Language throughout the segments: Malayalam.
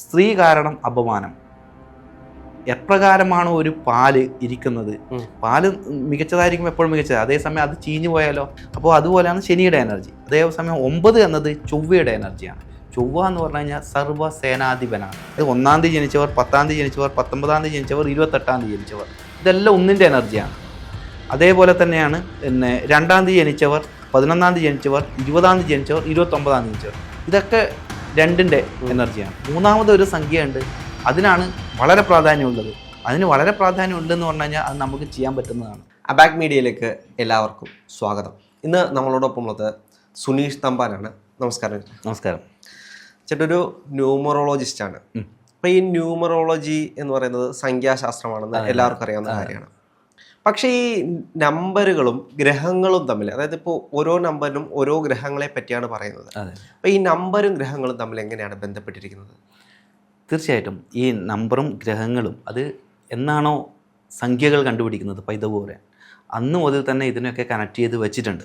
സ്ത്രീ കാരണം അപമാനം. എപ്രകാരമാണോ ഒരു പാൽ ഇരിക്കുന്നത്. പാൽ മികച്ചതായിരിക്കും എപ്പോഴും മികച്ചത്. അതേസമയം അത് ചീഞ്ഞു പോയാലോ? അപ്പോൾ അതുപോലെയാണ് ശനിയുടെ എനർജി അതേസമയം ഒമ്പത് എന്നത് ചൊവ്വയുടെ എനർജിയാണ് ചൊവ്വ എന്ന് പറഞ്ഞു കഴിഞ്ഞാൽ സർവസേനാധിപനാണ്. അത് ഒന്നാം തീയതി ജനിച്ചവർ പത്താം തീയതി ജനിച്ചവർ പത്തൊമ്പതാം തീയതി ജനിച്ചവർ ഇരുപത്തെട്ടാം തീയതി ജനിച്ചവർ. ഇതെല്ലാം ഒന്നിന്റെ എനർജിയാണ് അതേപോലെ തന്നെയാണ് പിന്നെ രണ്ടാം തീയതി ജനിച്ചവർ പതിനൊന്നാം തീയതി ജനിച്ചവർ ഇരുപതാം തീയതി ജനിച്ചവർ ഇരുപത്തൊമ്പതാം തീയതി ജനിച്ചവർ. ഇതൊക്കെ രണ്ടിന്റെ എനർജിയാണ്. മൂന്നാമത് ഒരു സംഖ്യയുണ്ട്. അതിനാണ് വളരെ പ്രാധാന്യമുള്ളത്. അതിന് വളരെ പ്രാധാന്യമുണ്ടെന്ന് പറഞ്ഞു കഴിഞ്ഞാൽ അത് നമുക്ക് ചെയ്യാൻ പറ്റുന്നതാണ്. അബാക് മീഡിയയിലേക്ക് എല്ലാവർക്കും സ്വാഗതം. ഇന്ന് നമ്മളോടൊപ്പം ഉള്ളത് സുനീഷ് തമ്പാനാണ്. നമസ്കാരം. നമസ്കാരം. ചേട്ടൊരു ന്യൂമറോളജിസ്റ്റാണ്. അപ്പോൾ. ഈ ന്യൂമറോളജി എന്ന് പറയുന്നത് സംഖ്യാശാസ്ത്രമാണെന്ന് എല്ലാവർക്കും അറിയാവുന്ന കാര്യമാണ്. പക്ഷേ ഈ നമ്പറുകളും ഗ്രഹങ്ങളും തമ്മിൽ അതായത് ഇപ്പോൾ ഓരോ നമ്പറിനും ഓരോ ഗ്രഹങ്ങളെ പറ്റിയാണ് പറയുന്നത്. അപ്പോൾ അപ്പൊ ഈ നമ്പറും ഗ്രഹങ്ങളും തമ്മിൽ എങ്ങനെയാണ് ബന്ധപ്പെട്ടിരിക്കുന്നത്? തീർച്ചയായിട്ടും ഈ നമ്പറും ഗ്രഹങ്ങളും അത് എന്നാണോ സംഖ്യകൾ കണ്ടുപിടിക്കുന്നത് പൈതപോരെ അന്ന് മുതൽ തന്നെ ഇതിനൊക്കെ കണക്ട് ചെയ്ത് വെച്ചിട്ടുണ്ട്.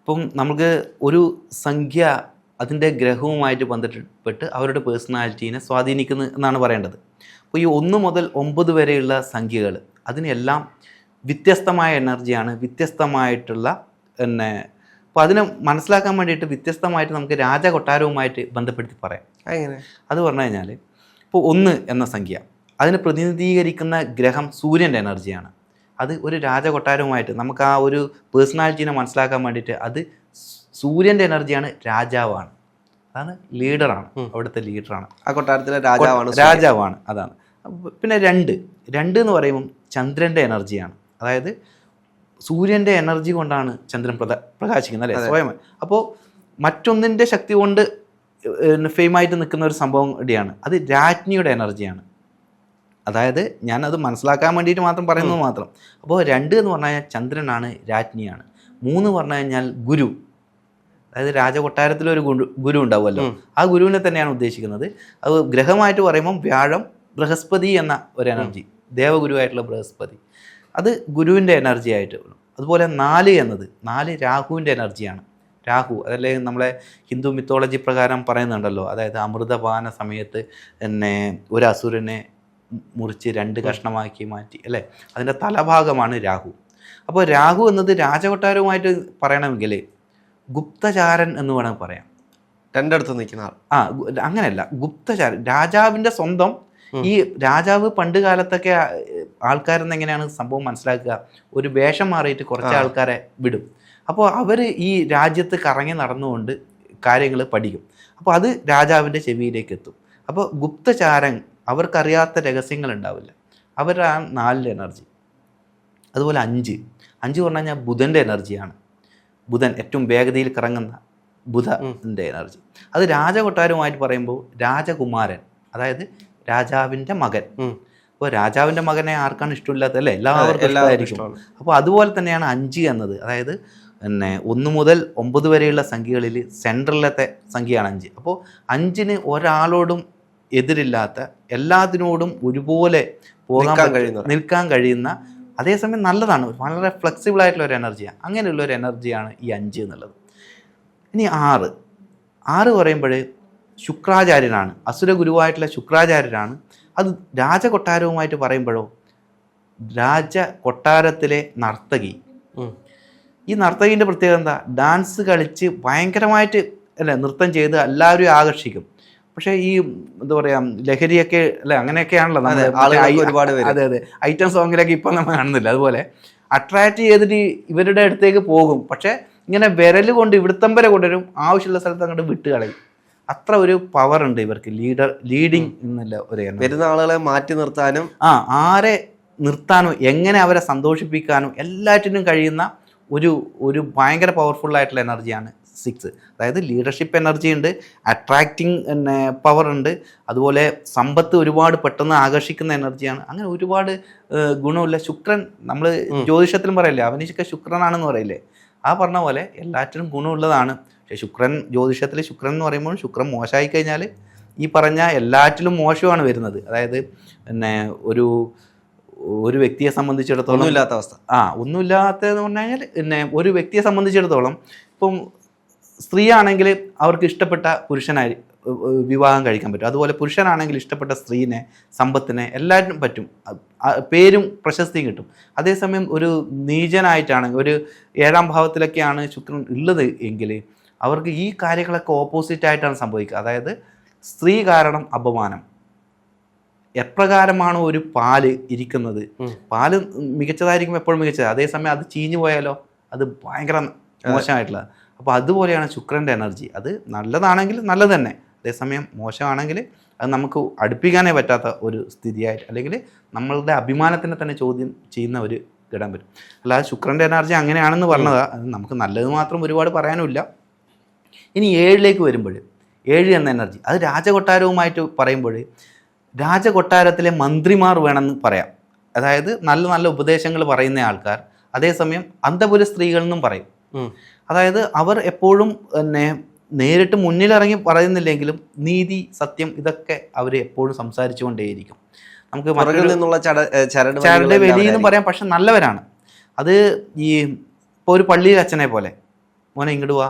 ഇപ്പം നമുക്ക് ഒരു സംഖ്യ അതിന്റെ ഗ്രഹവുമായിട്ട് ബന്ധപ്പെട്ട് അവരുടെ പേഴ്സണാലിറ്റീനെ സ്വാധീനിക്കുന്നു എന്നാണ് പറയേണ്ടത്. അപ്പോൾ ഈ ഒന്ന് മുതൽ ഒമ്പത് വരെയുള്ള സംഖ്യകൾ അതിനെല്ലാം വ്യത്യസ്തമായ എനർജിയാണ് വ്യത്യസ്തമായിട്ടുള്ള പിന്നെ അപ്പോൾ അതിനെ മനസ്സിലാക്കാൻ വേണ്ടിയിട്ട് വ്യത്യസ്തമായിട്ട് നമുക്ക് രാജ കൊട്ടാരവുമായിട്ട് ബന്ധപ്പെടുത്തി പറയാം. എങ്ങനെ അത് പറഞ്ഞു കഴിഞ്ഞാൽ ഇപ്പോൾ ഒന്ന് എന്ന സംഖ്യ. അതിനെ പ്രതിനിധീകരിക്കുന്ന ഗ്രഹം സൂര്യന്റെ എനർജിയാണ്. അത് ഒരു രാജ കൊട്ടാരവുമായിട്ട് നമുക്ക് ആ ഒരു പേഴ്സണാലിറ്റീനെ മനസ്സിലാക്കാൻ വേണ്ടിയിട്ട് അത് സൂര്യന്റെ എനർജിയാണ് രാജാവാണ്. അതാണ് ലീഡറാണ് അവിടുത്തെ ലീഡറാണ്. ആ കൊട്ടാരത്തിലെ രാജാവാണ് രാജാവാണ് അതാണ്. പിന്നെ രണ്ട്. രണ്ട് എന്ന് പറയുമ്പം ചന്ദ്രന്റെ എനർജിയാണ്. അതായത് സൂര്യന്റെ എനർജി കൊണ്ടാണ് ചന്ദ്രൻ പ്രദ പ്രകാശിക്കുന്നത് അല്ലേ? സ്വയം. അപ്പോൾ മറ്റൊന്നിന്റെ ശക്തി കൊണ്ട് ഫെയിമായിട്ട് നിൽക്കുന്ന ഒരു സംഭവം ഇടിയാണ്. അത് രാജ്ഞിയുടെ എനർജിയാണ്. അതായത് ഞാൻ അത് മനസ്സിലാക്കാൻ വേണ്ടിയിട്ട് മാത്രം പറയുന്നത് മാത്രം. അപ്പോൾ രണ്ട് എന്ന് പറഞ്ഞു കഴിഞ്ഞാൽ ചന്ദ്രനാണ് രാജ്ഞിയാണ്. മൂന്ന് പറഞ്ഞു കഴിഞ്ഞാൽ ഗുരു. അതായത് രാജകൊട്ടാരത്തിലൊരു ഗുരു ഗുരു ഉണ്ടാവുമല്ലോ. ആ ഗുരുവിനെ തന്നെയാണ് ഉദ്ദേശിക്കുന്നത്. അത് ഗ്രഹമായിട്ട് പറയുമ്പം വ്യാഴം ബൃഹസ്പതി എന്ന ഒരു എനർജി. ദേവഗുരുവായിട്ടുള്ള ബൃഹസ്പതി. അത് ഗുരുവിന്റെ എനർജി ആയിട്ട് വരും. അതുപോലെ നാല് എന്നത് നാല് രാഹുവിന്റെ എനർജിയാണ് രാഹു അതല്ലേ നമ്മളെ ഹിന്ദു മിത്തോളജി പ്രകാരം പറയുന്നുണ്ടല്ലോ. അതായത് അമൃതപാന സമയത്ത് എന്നെ ഒരു അസുരനെ മുറിച്ച് രണ്ട് കഷ്ണമാക്കി മാറ്റി അല്ലേ? അതിന്റെ തലഭാഗമാണ് രാഹു. അപ്പോൾ രാഹു എന്നത് രാജകൊട്ടാരവുമായിട്ട് പറയണമെങ്കിൽ ഗുപ്തചാരൻ എന്ന് വേണമെങ്കിൽ പറയാം രണ്ടടുത്ത് നിൽക്കുന്ന ആൾ. ആ അങ്ങനെയല്ല. ഗുപ്തചാരൻ രാജാവിന്റെ സ്വന്തം ഈ രാജാവ് പണ്ട് കാലത്തൊക്കെ ആൾക്കാരെന്ന് എങ്ങനെയാണ് സംഭവം മനസ്സിലാക്കുക? ഒരു വേഷം മാറിയിട്ട് കുറച്ച് ആൾക്കാരെ വിടും. അപ്പോൾ അവർ ഈ രാജ്യത്ത് കറങ്ങി നടന്നുകൊണ്ട് കാര്യങ്ങൾ പഠിക്കും. അപ്പോൾ അത് രാജാവിന്റെ ചെവിയിലേക്ക് എത്തും അപ്പോൾ ഗുപ്തചാരൻ അവർക്കറിയാത്ത രഹസ്യങ്ങൾ ഉണ്ടാവില്ല അവരുടെ ആ നാലിന്റെ എനർജി. അതുപോലെ അഞ്ച്. അഞ്ച് പറഞ്ഞു കഴിഞ്ഞാൽ ബുധന്റെ എനർജിയാണ്. ബുധൻ ഏറ്റവും വേഗതയിൽ കറങ്ങുന്ന ബുധന്റെ എനർജി. അത് രാജകൊട്ടാരവുമായിട്ട് പറയുമ്പോൾ രാജകുമാരൻ അതായത് രാജാവിന്റെ മകൻ. അപ്പോൾ രാജാവിന്റെ മകനെ ആർക്കാണ് ഇഷ്ടമില്ലാത്തത്? അല്ലേ? എല്ലാവർക്കും എല്ലാവർക്കും ഇഷ്ടമായിരിക്കും. അപ്പോൾ അതുപോലെ തന്നെയാണ് അഞ്ച് എന്നത്. അതായത് പിന്നെ ഒന്ന് മുതൽ ഒമ്പത് വരെയുള്ള സംഖ്യകളിൽ സെൻട്രലത്തെ സംഖ്യയാണ് അഞ്ച്. അപ്പോൾ അഞ്ചിന് ഒരാളോടും എതിരില്ലാത്ത എല്ലാത്തിനോടും ഒരുപോലെ പോകാൻ കഴിയുന്ന നിൽക്കാൻ കഴിയുന്ന അതേസമയം നല്ലതാണ്. വളരെ ഫ്ലെക്സിബിൾ ആയിട്ടുള്ള ഒരു എനർജിയാണ് അങ്ങനെയുള്ള ഒരു എനർജിയാണ് ഈ അഞ്ച് എന്നുള്ളത്. ഇനി ആറ്. ആറ് പറയുമ്പോൾ ശുക്രാചാര്യനാണ് അസുര ഗുരുവായിട്ടുള്ള ശുക്രാചാര്യനാണ് അത് രാജകൊട്ടാരവുമായിട്ട് പറയുമ്പോഴോ? രാജ കൊട്ടാരത്തിലെ നർത്തകി ഈ നർത്തകീന്റെ പ്രത്യേകത എന്താ? ഡാൻസ് കളിച്ച് ഭയങ്കരമായിട്ട് അല്ല നൃത്തം ചെയ്ത് എല്ലാവരും ആകർഷിക്കും. പക്ഷേ ഈ എന്താ പറയാ ലഹരിയൊക്കെ അല്ലെ അങ്ങനെയൊക്കെയാണല്ലോ ഐ- ഒരുപാട്. അതെ അതെ. ഐറ്റം സോങ്ങിലൊക്കെ ഇപ്പം നമ്മൾ കാണുന്നില്ല. അതുപോലെ അട്രാക്ട് ചെയ്തിട്ട് ഇവരുടെ അടുത്തേക്ക് പോകും. പക്ഷേ ഇങ്ങനെ വിരൽ കൊണ്ട് ഇവിടുത്തം വരെ കൊണ്ടുവരും. ആവശ്യമുള്ള സ്ഥലത്ത് അങ്ങോട്ട് വിട്ട് കളയും. അത്ര ഒരു പവർ ഉണ്ട് ഇവർക്ക്. ലീഡർ ലീഡിങ് എന്നുള്ള ഒരു വരുന്ന ആളുകളെ മാറ്റി നിർത്താനും ആ ആരെ നിർത്താനും എങ്ങനെ അവരെ സന്തോഷിപ്പിക്കാനും എല്ലാറ്റിനും കഴിയുന്ന ഒരു ഒരു ഭയങ്കര പവർഫുൾ ആയിട്ടുള്ള എനർജിയാണ് സിക്സ് അതായത് ലീഡർഷിപ്പ് എനർജി ഉണ്ട് അട്രാക്റ്റിംഗ് പിന്നെ പവർ ഉണ്ട് അതുപോലെ സമ്പത്ത് ഒരുപാട് പെട്ടെന്ന് ആകർഷിക്കുന്ന എനർജിയാണ് അങ്ങനെ ഒരുപാട് ഗുണമില്ല ശുക്രൻ നമ്മൾ ജ്യോതിഷത്തിലും പറയില്ലേ അവനിശൊക്കെ ശുക്രനാണെന്ന് പറയില്ലേ? ആ പറഞ്ഞ പോലെ എല്ലാറ്റിനും ഗുണമുള്ളതാണ് പക്ഷേ ശുക്രൻ ജ്യോതിഷത്തിൽ ശുക്രൻ എന്ന് പറയുമ്പോൾ ശുക്രൻ മോശമായി കഴിഞ്ഞാൽ ഈ പറഞ്ഞ എല്ലാറ്റിലും മോശമാണ് വരുന്നത്. അതായത് പിന്നെ ഒരു ഒരു വ്യക്തിയെ സംബന്ധിച്ചിടത്തോളം ഒന്നുമില്ലാത്ത അവസ്ഥ. ആ ഒന്നുമില്ലാത്തതെന്ന് പറഞ്ഞു കഴിഞ്ഞാൽ പിന്നെ ഒരു വ്യക്തിയെ സംബന്ധിച്ചിടത്തോളം ഇപ്പം സ്ത്രീ ആണെങ്കിൽ അവർക്ക് ഇഷ്ടപ്പെട്ട പുരുഷനായി വിവാഹം കഴിക്കാൻ പറ്റും. അതുപോലെ പുരുഷനാണെങ്കിൽ ഇഷ്ടപ്പെട്ട സ്ത്രീനെ സമ്പത്തിനെ എല്ലാറ്റിനും പറ്റും. പേരും പ്രശസ്തിയും കിട്ടും. അതേസമയം ഒരു നീചനായിട്ടാണെങ്കിൽ ഒരു ഏഴാം ഭാവത്തിലൊക്കെയാണ് ശുക്രൻ ഉള്ളത് എങ്കിൽ അവർക്ക് ഈ കാര്യങ്ങളൊക്കെ ഓപ്പോസിറ്റ് ആയിട്ടാണ് സംഭവിക്കുക. അതായത് സ്ത്രീ കാരണം അപമാനം. എപ്രകാരമാണ് ഒരു പാൽ ഇരിക്കുന്നത്. പാൽ മികച്ചതായിരിക്കും എപ്പോഴും മികച്ചത്? അതേസമയം അത് ചീഞ്ഞു പോയാലോ? അത് ഭയങ്കര മോശമായിട്ടുള്ള. അപ്പോൾ അതുപോലെയാണ് ശുക്രന്റെ എനർജി. അത് നല്ലതാണെങ്കിൽ നല്ലത് തന്നെ. അതേസമയം മോശമാണെങ്കിൽ അത് നമുക്ക് അടുപ്പിക്കാനേ പറ്റാത്ത ഒരു സ്ഥിതിയായിട്ട് അല്ലെങ്കിൽ നമ്മളുടെ അഭിമാനത്തിനെ തന്നെ ചോദ്യം ചെയ്യുന്ന ഒരു ഘടം വരും. അല്ലാതെ ശുക്രന്റെ എനർജി അങ്ങനെയാണെന്ന് പറഞ്ഞതാ. നമുക്ക് നല്ലത് മാത്രം ഒരുപാട് പറയാനുമില്ല. ഇനി ഏഴിലേക്ക് വരുമ്പോൾ ഏഴ് എന്ന എനർജി അത് രാജകൊട്ടാരവുമായിട്ട് പറയുമ്പോൾ രാജകൊട്ടാരത്തിലെ മന്ത്രിമാർ വേണമെന്ന് പറയാം. അതായത് നല്ല നല്ല ഉപദേശങ്ങൾ പറയുന്ന ആൾക്കാർ അതേസമയം അന്തപുര സ്ത്രീകൾ എന്നും പറയും. അതായത് അവർ എപ്പോഴും പിന്നെ നേരിട്ട് മുന്നിലിറങ്ങി പറയുന്നില്ലെങ്കിലും നീതി സത്യം ഇതൊക്കെ അവർ എപ്പോഴും സംസാരിച്ചുകൊണ്ടേയിരിക്കും. നമുക്ക് മറ്റൊരു നിന്നുള്ള ചരടെ ചരട് വെളിയെന്നും പറയാം പക്ഷെ നല്ലവരാണ്. അത് ഈ ഇപ്പോൾ ഒരു പള്ളിയിൽ അച്ഛനെ പോലെ മോനെ ഇങ്ങോട്ട് വാ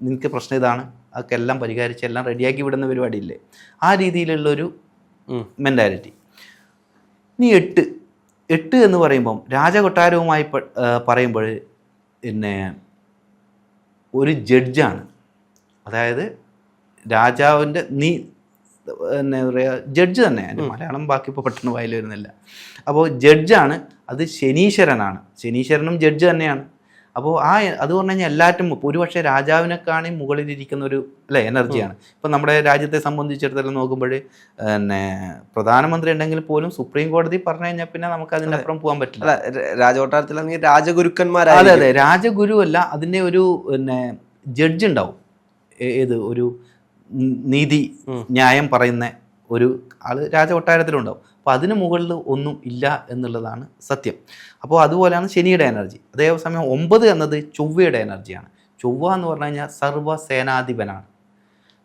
നിനക്ക് പ്രശ്നം ഇതാണ് അതൊക്കെ എല്ലാം പരിഹരിച്ച് എല്ലാം റെഡിയാക്കി വിടുന്ന പരിപാടിയില്ലേ? ആ രീതിയിലുള്ളൊരു. മെന്റാലിറ്റി ഇനി എട്ട് എട്ട് എന്ന് പറയുമ്പം രാജകൊട്ടാരവുമായി പറയുമ്പോൾ പിന്നെ ഒരു ജഡ്ജാണ് അതായത് രാജാവിന്റെ നീ എന്നാ പറയുക ജഡ്ജ് തന്നെ മലയാളം ബാക്കി ഇപ്പോൾ പെട്ടെന്ന് വായിൽ വരുന്നില്ല. അപ്പോൾ ജഡ്ജാണ് അത് ശനീശ്വരനാണ്. ശനീശ്വരനും ജഡ്ജ് തന്നെയാണ്. അപ്പോൾ ആ അത് പറഞ്ഞു കഴിഞ്ഞാൽ എല്ലാറ്റും ഒരുപക്ഷെ രാജാവിനെക്കാണി മുകളിലിരിക്കുന്ന ഒരു അല്ലേ എനർജിയാണ്. ഇപ്പം നമ്മുടെ രാജ്യത്തെ സംബന്ധിച്ചിടത്തോളം നോക്കുമ്പോൾ പിന്നെ പ്രധാനമന്ത്രി ഉണ്ടെങ്കിൽ പോലും സുപ്രീം കോടതി പറഞ്ഞു കഴിഞ്ഞാൽ പിന്നെ നമുക്ക് അതിനപ്പുറം പോകാൻ പറ്റില്ല. അല്ല രാജഗുരുക്കന്മാർ രാജകൊട്ടാരത്തിലാണെങ്കിൽ അതെ അതെ. രാജഗുരു അല്ല അതിന്റെ ഒരു പിന്നെ ജഡ്ജ് ഉണ്ടാവും. ഏത് ഒരു നീതി ന്യായം പറയുന്ന ഒരു ആൾ രാജകൊട്ടാരത്തിലുണ്ടാവും. അപ്പോൾ അതിന് മുകളിൽ ഒന്നും ഇല്ല എന്നുള്ളതാണ് സത്യം. അപ്പോൾ അതുപോലെയാണ് ശനിയുടെ എനർജി അതേസമയം ഒമ്പത് എന്നത് ചൊവ്വയുടെ എനർജിയാണ് ചൊവ്വ എന്ന് പറഞ്ഞു കഴിഞ്ഞാൽ സർവസേനാധിപനാണ്.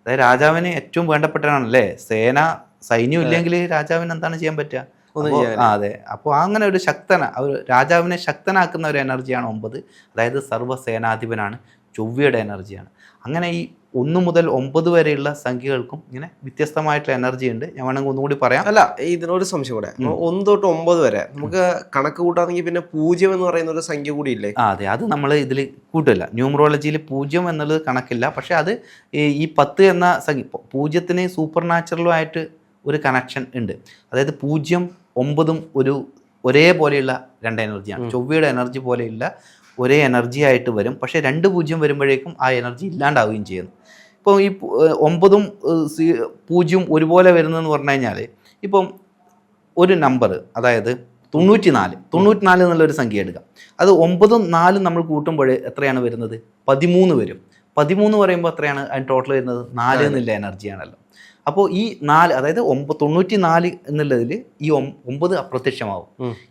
അതായത് രാജാവിന് ഏറ്റവും വേണ്ടപ്പെട്ടതാണ് അല്ലേ? സേന സൈന്യം ഇല്ലെങ്കിൽ രാജാവിന് എന്താണ് ചെയ്യാൻ പറ്റുക? ഒന്നും അപ്പോ- ആ അതെ. അപ്പോൾ അങ്ങനെ ഒരു ശക്തന ഒരു രാജാവിനെ ശക്തനാക്കുന്ന ഒരു എനർജിയാണ് ഒമ്പത്. അതായത് സർവസേനാധിപനാണ്. ചൊവ്വയുടെ എനർജിയാണ്. അങ്ങനെ ഈ ഒന്ന് മുതൽ ഒമ്പത് വരെയുള്ള സംഖ്യകൾക്കും ഇങ്ങനെ വ്യത്യസ്തമായിട്ടുള്ള എനർജി ഉണ്ട്. ഞാൻ വേണമെങ്കിൽ ഒന്നുകൂടി പറയാം. അല്ല ഇതിനൊരു സംശയം കൂടെ. ഒന്ന് തൊട്ട് ഒമ്പത് വരെ നമുക്ക് കണക്ക് കൂട്ടാണെങ്കിൽ പിന്നെ പൂജ്യം എന്ന് പറയുന്ന ഒരു സംഖ്യ കൂടി ഇല്ലേ? ആ അതെ. അത് നമ്മൾ ഇതിൽ കൂട്ടില്ല. ന്യൂമറോളജിയിൽ പൂജ്യം എന്നുള്ളത് കണക്കില്ല. പക്ഷെ അത് ഈ പത്ത് എന്ന സംഖ്യ പൂജ്യത്തിന് സൂപ്പർ നാച്ചുറലുമായിട്ട് ഒരു കണക്ഷൻ ഉണ്ട്. അതായത് പൂജ്യം ഒമ്പതും ഒരു ഒരേപോലെയുള്ള രണ്ട് എനർജിയാണ്. ചൊവ്വയുടെ എനർജി പോലെയുള്ള ഒരേ എനർജി ആയിട്ട് വരും. പക്ഷേ രണ്ട് പൂജ്യം വരുമ്പോഴേക്കും ആ എനർജി ഇല്ലാണ്ടാവുകയും ചെയ്യുന്നു. ഇപ്പോൾ ഈ ഒമ്പതും പൂജ്യം ഒരുപോലെ വരുന്നതെന്ന് പറഞ്ഞു കഴിഞ്ഞാൽ ഇപ്പം ഒരു നമ്പർ അതായത് തൊണ്ണൂറ്റി നാല് തൊണ്ണൂറ്റി നാല് എന്നുള്ളൊരു സംഖ്യ എടുക്കാം. അത് ഒമ്പതും നാലും നമ്മൾ കൂട്ടുമ്പോൾ എത്രയാണ് വരുന്നത്? പതിമൂന്ന് വരും. പതിമൂന്ന് പറയുമ്പോൾ എത്രയാണ് അതിന് ടോട്ടൽ വരുന്നത്? നാല് എന്നുള്ള എനർജിയാണല്ലോ അപ്പോൾ ഈ നാല് അതായത് ഒമ്പത് തൊണ്ണൂറ്റി നാല് എന്നുള്ളതിൽ ഈ ഒമ്പത് അപ്രത്യക്ഷമാവും.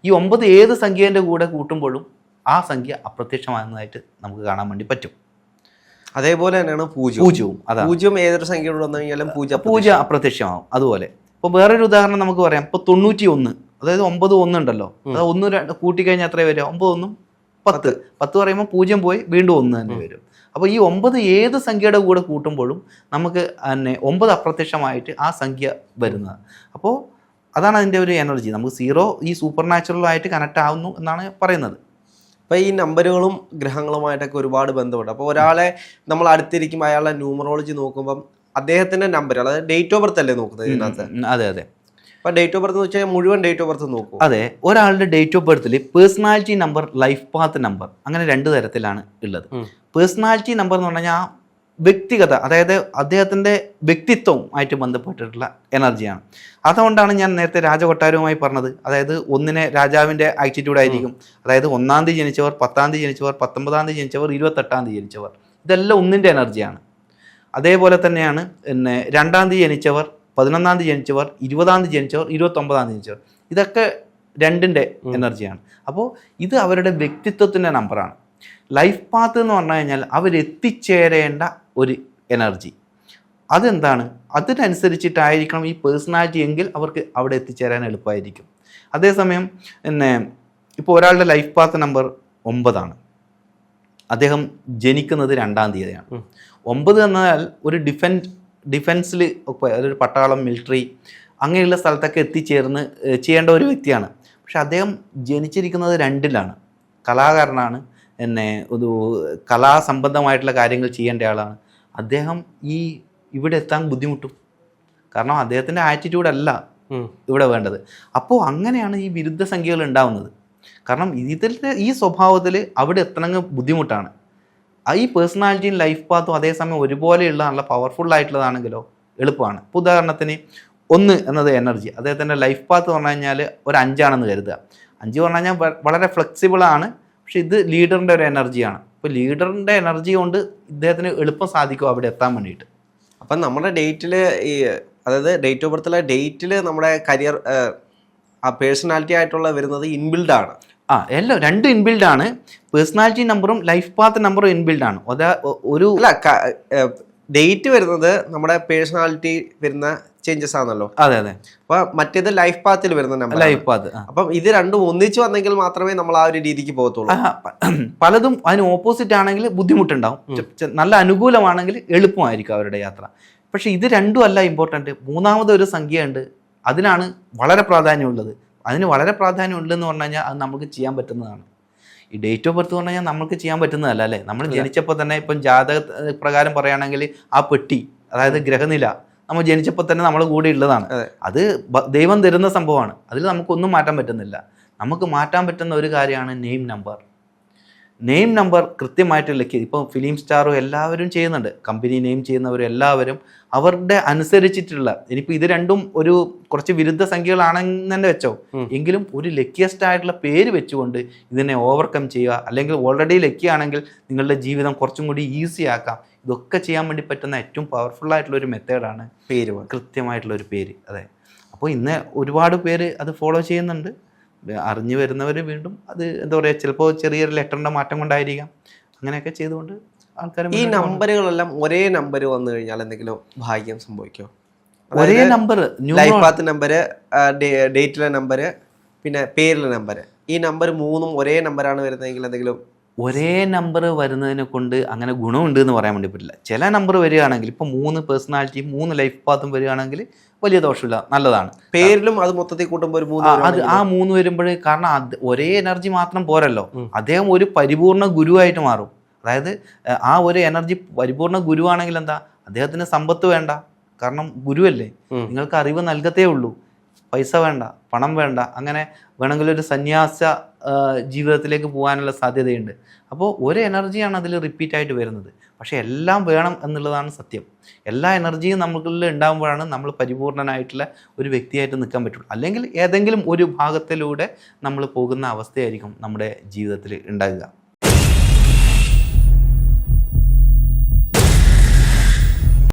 ഈ ഒമ്പത് ഏത് സംഖ്യേന്റെ കൂടെ കൂട്ടുമ്പോഴും ആ സംഖ്യ അപ്രത്യക്ഷമാകുന്നതായിട്ട് നമുക്ക് കാണാൻ വേണ്ടി പറ്റും. അതേപോലെ തന്നെയാണ് പൂജ്യം പൂജ്യവും അതാ പൂജ്യം ഏതൊരു സംഖ്യയോട് വന്നു കഴിഞ്ഞാലും പൂജ പൂജ അപ്രത്യക്ഷമാകും അതുപോലെ. ഇപ്പോൾ വേറൊരു ഉദാഹരണം നമുക്ക് പറയാം. ഇപ്പോൾ തൊണ്ണൂറ്റി ഒന്ന് അതായത് ഒമ്പത് ഒന്ന് ഉണ്ടല്ലോ. അത് ഒന്ന് രണ്ട് കൂട്ടിക്കഴിഞ്ഞാൽ എത്ര വരിക? ഒമ്പത് ഒന്നും പത്ത്. പത്ത്. പറയുമ്പോൾ പൂജ്യം പോയി വീണ്ടും ഒന്ന് തന്നെ വരും. അപ്പോൾ ഈ ഒമ്പത് ഏത് സംഖ്യയുടെ കൂടെ കൂട്ടുമ്പോഴും നമുക്ക് തന്നെ ഒമ്പത് അപ്രത്യക്ഷമായിട്ട് ആ സംഖ്യ വരുന്നത്. അപ്പോൾ അതാണ് അതിന്റെ ഒരു എനർജി നമുക്ക് സീറോ ഈ സൂപ്പർ നാച്ചുറലായിട്ട് കണക്ട് ആവുന്നു എന്നാണ് പറയുന്നത്. അപ്പൊ ഈ നമ്പറുകളും ഗ്രഹങ്ങളുമായിട്ടൊക്കെ ഒരുപാട് ബന്ധമുണ്ട്. അപ്പോൾ ഒരാളെ നമ്മൾ അടുത്തിരിക്കും അയാളുടെ ന്യൂമറോളജി നോക്കുമ്പം അദ്ദേഹത്തിന്റെ നമ്പർ അതായത് ഡേറ്റ് ഓഫ് ബർത്ത് അല്ലേ നോക്കുന്നത് ഇതിനകത്ത്? അതെ അതെ. അപ്പോൾ ഡേറ്റ് ഓഫ് ബർത്ത് എന്ന് വെച്ചാൽ മുഴുവൻ ഡേറ്റ് ഓഫ് ബർത്ത് നോക്കും. അതെ ഒരാളുടെ date of ബർത്തിൽ personality number life path number അങ്ങനെ രണ്ട് തരത്തിലാണ് ഉള്ളത്. പേഴ്സണാലിറ്റി നമ്പർ എന്ന് പറഞ്ഞു കഴിഞ്ഞാൽ വ്യക്തിഗത അതായത് അദ്ദേഹത്തിന്റെ വ്യക്തിത്വവും ആയിട്ട് ബന്ധപ്പെട്ടിട്ടുള്ള എനർജിയാണ്. അതുകൊണ്ടാണ് ഞാൻ നേരത്തെ രാജകൊട്ടാരവുമായി പറഞ്ഞത്. അതായത് ഒന്നിനെ രാജാവിന്റെ ആറ്റിറ്റ്യൂഡ് ആയിരിക്കും. അതായത് ഒന്നാം തീയതി ജനിച്ചവർ പത്താം തീയതി ജനിച്ചവർ പത്തൊമ്പതാം തീയതി ജനിച്ചവർ ഇരുപത്തെട്ടാം തീയതി ജനിച്ചവർ. ഇതെല്ലാം ഒന്നിന്റെ എനർജിയാണ്. അതേപോലെ തന്നെയാണ് പിന്നെ രണ്ടാം തീയതി ജനിച്ചവർ പതിനൊന്നാം തീയതി ജനിച്ചവർ ഇരുപതാം തീയതി ജനിച്ചവർ ഇരുപത്തൊമ്പതാം തീയതി ജനിച്ചവർ. ഇതൊക്കെ രണ്ടിന്റെ എനർജിയാണ്. അപ്പോൾ ഇത് അവരുടെ വ്യക്തിത്വത്തിന്റെ നമ്പറാണ്. ലൈഫ് പാത്ത് എന്ന് പറഞ്ഞു കഴിഞ്ഞാൽ അവരെത്തിച്ചേരേണ്ട ഒരു എനർജി അതെന്താണ്? അതിനനുസരിച്ചിട്ടായിരിക്കണം ഈ പേഴ്സണാലിറ്റി എങ്കിൽ അവർക്ക് അവിടെ എത്തിച്ചേരാൻ എളുപ്പമായിരിക്കും. അതേസമയം പിന്നെ ഇപ്പോൾ ഒരാളുടെ ലൈഫ് പാത്ത് നമ്പർ ഒമ്പതാണ്. അദ്ദേഹം ജനിക്കുന്നത് രണ്ടാം തീയതിയാണ്. ഒമ്പത് എന്നാൽ ഒരു ഡിഫൻസ് ഡിഫൻസിൽ അതൊരു പട്ടാളം മിലിറ്ററി അങ്ങനെയുള്ള സ്ഥലത്തൊക്കെ എത്തിച്ചേർന്ന് ചെയ്യേണ്ട ഒരു വ്യക്തിയാണ്. പക്ഷെ അദ്ദേഹം ജനിച്ചിരിക്കുന്നത് രണ്ടിലാണ്. കലാകാരനാണ്. എന്നെ ഒരു കലാസംബന്ധമായിട്ടുള്ള കാര്യങ്ങൾ ചെയ്യേണ്ട ആളാണ്. അദ്ദേഹം ഈ ഇവിടെ എത്താൻ ബുദ്ധിമുട്ടും. കാരണം അദ്ദേഹത്തിന്റെ ആറ്റിറ്റ്യൂഡ് അല്ല ഇവിടെ വേണ്ടത്. അപ്പോൾ അങ്ങനെയാണ് ഈ വിരുദ്ധ സംഖ്യകൾ ഉണ്ടാവുന്നത്. കാരണം ഇതിന്റെ ഈ സ്വഭാവത്തിൽ അവിടെ എത്തണമെങ്കിൽ ബുദ്ധിമുട്ടാണ്. ഈ പേഴ്സണാലിറ്റിയും ലൈഫ് പാത്തും അതേസമയം ഒരുപോലെയുള്ള നല്ല പവർഫുൾ ആയിട്ടുള്ളതാണെങ്കിലോ എളുപ്പമാണ്. ഇപ്പോൾ ഉദാഹരണത്തിന് ഒന്ന് എന്നത് എനർജി അദ്ദേഹത്തിന്റെ ലൈഫ് പാത്ത് പറഞ്ഞു കഴിഞ്ഞാൽ ഒരു അഞ്ചാണെന്ന് കരുതുക. അഞ്ച് പറഞ്ഞു കഴിഞ്ഞാൽ വളരെ ഫ്ലെക്സിബിൾ ആണ്. പക്ഷെ ഇത് ലീഡറിന്റെ ഒരു എനർജിയാണ്. അപ്പോൾ ലീഡറിന്റെ എനർജി കൊണ്ട് ഇദ്ദേഹത്തിന് എളുപ്പം സാധിക്കും അവിടെ എത്താൻ വേണ്ടിയിട്ട്. അപ്പം നമ്മുടെ ഡേറ്റിൽ ഈ അതായത് ഡേറ്റ് ഓഫ് ബർത്തിലെ ഡേറ്റിൽ നമ്മുടെ കരിയർ ആ പേഴ്സണാലിറ്റി ആയിട്ടുള്ള വരുന്നത് ഇൻബിൽഡ് ആണ് ആ എല്ലാം രണ്ടും ഇൻബിൽഡ് ആണ് പേഴ്സണാലിറ്റി നമ്പറും ലൈഫ് പാത്ത് നമ്പറും ഇൻബിൽഡ് ആണ് ഒരു അല്ല ഡേറ്റ് വരുന്നത് നമ്മുടെ പേഴ്സണാലിറ്റി വരുന്ന ചേഞ്ചസ് ആണല്ലോ. അതെ അതെ. അപ്പൊ മറ്റേത് ലൈഫ് പാത്തിൽ വരുന്ന നമ്പർ ലൈഫ് പാത്ത് അപ്പം ഇത് രണ്ടും ഒന്നിച്ചു വന്നെങ്കിൽ മാത്രമേ നമ്മൾ ആ ഒരു രീതിക്ക് പോകത്തുള്ളൂ. പലതും അതിന് ഓപ്പോസിറ്റ് ആണെങ്കിൽ ബുദ്ധിമുട്ടുണ്ടാവും. നല്ല അനുകൂലമാണെങ്കിൽ എളുപ്പമായിരിക്കും അവരുടെ യാത്ര. പക്ഷെ ഇത് രണ്ടും അല്ല ഇമ്പോർട്ടന്റ് മൂന്നാമത് ഒരു സംഖ്യ ഉണ്ട് അതിനാണ് വളരെ പ്രാധാന്യമുള്ളത്. അതിന് വളരെ പ്രാധാന്യം ഉണ്ടെന്ന് പറഞ്ഞു കഴിഞ്ഞാൽ അത് നമുക്ക് ചെയ്യാൻ പറ്റുന്നതാണ്. ഈ ഡേറ്റ് ഓഫ് ബർത്ത് പറഞ്ഞു കഴിഞ്ഞാൽ നമുക്ക് ചെയ്യാൻ പറ്റുന്നതല്ല അല്ലേ? നമ്മൾ ജനിച്ചപ്പോൾ തന്നെ ഇപ്പം ജാതക പ്രകാരം പറയുകയാണെങ്കിൽ ആ പെട്ടി അതായത് ഗ്രഹനില നമ്മൾ ജനിച്ചപ്പോൾ തന്നെ നമ്മൾ കൂടെ ഉള്ളതാണ്. അതെ. ദൈവം തരുന്ന സംഭവമാണ്. അതിൽ നമുക്കൊന്നും മാറ്റാൻ പറ്റുന്നില്ല. നമുക്ക് മാറ്റാൻ പറ്റുന്ന ഒരു കാര്യമാണ് നെയിം നമ്പർ നെയിം നമ്പർ കൃത്യമായിട്ട് ലക്കി ഇപ്പോൾ ഫിലിം സ്റ്റാറും എല്ലാവരും ചെയ്യുന്നുണ്ട്. കമ്പനി നെയിം ചെയ്യുന്നവരും എല്ലാവരും അവരുടെ അനുസരിച്ചിട്ടുള്ള ഇനിയിപ്പോൾ ഇത് രണ്ടും ഒരു കുറച്ച് വിരുദ്ധ സംഖ്യകളാണെന്ന് തന്നെ വെച്ചോ എങ്കിലും ഒരു ലക്കിയസ്റ്റ് ആയിട്ടുള്ള പേര് വെച്ചുകൊണ്ട് ഇതിനെ ഓവർകം ചെയ്യുക. അല്ലെങ്കിൽ ഓൾറെഡി ലക്കിയാണെങ്കിൽ നിങ്ങളുടെ ജീവിതം കുറച്ചും കൂടി ഈസി ആക്കാം. ഇതൊക്കെ ചെയ്യാൻ വേണ്ടി പറ്റുന്ന ഏറ്റവും പവർഫുൾ ആയിട്ടുള്ള ഒരു മെത്തേഡാണ് പേര്. കൃത്യമായിട്ടുള്ള ഒരു പേര്. അതെ. അപ്പോൾ ഇന്ന് ഒരുപാട് പേര് അത് ഫോളോ ചെയ്യുന്നുണ്ട്. അറിഞ്ഞു വരുന്നവർ വീണ്ടും അത് എന്താ പറയുക ചിലപ്പോൾ ചെറിയൊരു ലെറ്ററിന്റെ മാറ്റം കൊണ്ടായിരിക്കാം. അങ്ങനെയൊക്കെ ചെയ്തുകൊണ്ട് ആൾക്കാർ ഈ നമ്പറുകളെല്ലാം ഒരേ നമ്പർ വന്നു കഴിഞ്ഞാൽ എന്തെങ്കിലും ഭാഗ്യം സംഭവിക്കുമോ ഒരേ നമ്പർ ലൈഫ് പാത്ത് നമ്പർ ഡേറ്റിലെ നമ്പർ പിന്നെ പേരിലെ നമ്പർ ഈ നമ്പർ മൂന്നും ഒരേ നമ്പറാണ് വരുന്നതെങ്കിൽ എന്തെങ്കിലും ഒരേ നമ്പർ വരുന്നതിനെ കൊണ്ട് അങ്ങനെ ഗുണമുണ്ട് എന്ന് പറയാൻ വേണ്ടി പറ്റില്ല. ചില നമ്പർ വരികയാണെങ്കിൽ ഇപ്പം മൂന്ന് പേഴ്സണാലിറ്റി മൂന്ന് ലൈഫ് പാത്തും വരികയാണെങ്കിൽ വലിയ ദോഷമില്ല നല്ലതാണ്. പേരിലും അത് മൊത്തത്തിൽ കൂട്ടുമ്പോൾ ഒരു മൂന്ന് ആ, അത് ആ മൂന്ന് വരുമ്പോൾ കാരണം അത് ഒരേ എനർജി മാത്രം പോരല്ലോ. അദ്ദേഹം ഒരു പരിപൂർണ ഗുരുവായിട്ട് മാറും. അതായത് ആ ഒരു എനർജി പരിപൂർണ ഗുരുവാണെങ്കിൽ എന്താ? അദ്ദേഹത്തിന് സമ്പത്ത് വേണ്ട. കാരണം ഗുരുവല്ലേ. നിങ്ങൾക്ക് അറിവ് നൽകത്തേ ഉള്ളൂ. പൈസ വേണ്ട പണം വേണ്ട. അങ്ങനെ വേണമെങ്കിൽ ഒരു സന്യാസ ജീവിതത്തിലേക്ക് പോകാനുള്ള സാധ്യതയുണ്ട്. അപ്പോൾ ഒരു എനർജിയാണ് അതിൽ റിപ്പീറ്റ് ആയിട്ട് വരുന്നത്. പക്ഷേ എല്ലാം വേണം എന്നുള്ളതാണ് സത്യം. എല്ലാ എനർജിയും നമുക്കുള്ളിൽ ഉണ്ടാകുമ്പോഴാണ് നമ്മൾ പരിപൂർണനായിട്ടുള്ള ഒരു വ്യക്തിയായിട്ട് നിൽക്കാൻ പറ്റുള്ളൂ. അല്ലെങ്കിൽ ഏതെങ്കിലും ഒരു ഭാഗത്തിലൂടെ നമ്മൾ പോകുന്ന അവസ്ഥയായിരിക്കും നമ്മുടെ ജീവിതത്തിൽ ഉണ്ടാകുക.